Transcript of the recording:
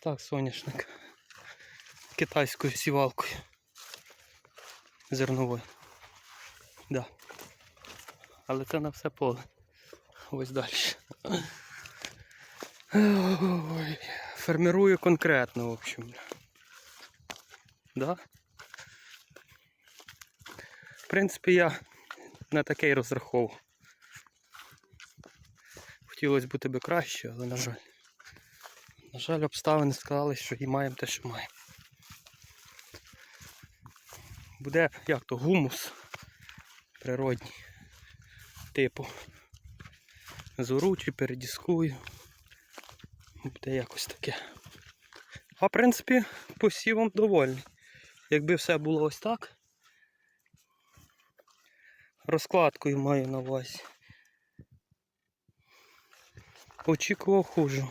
так соняшник. Китайською сівалкою. Зерновою. Да. Але це на все поле. Ось далі. Ой, фермерую конкретно, в общем. Да? В принципі, я на таке й розраховував. Хотілося бути би краще, але на жаль. На жаль, обставини сказали, що і маємо те, що маємо. Буде як то гумус природній. Типу. Зору чи передіскую. Буде якось таке. А в принципі, посівом довольний. Якби все було ось так. Розкладкою маю на увазі. Очікував хуже.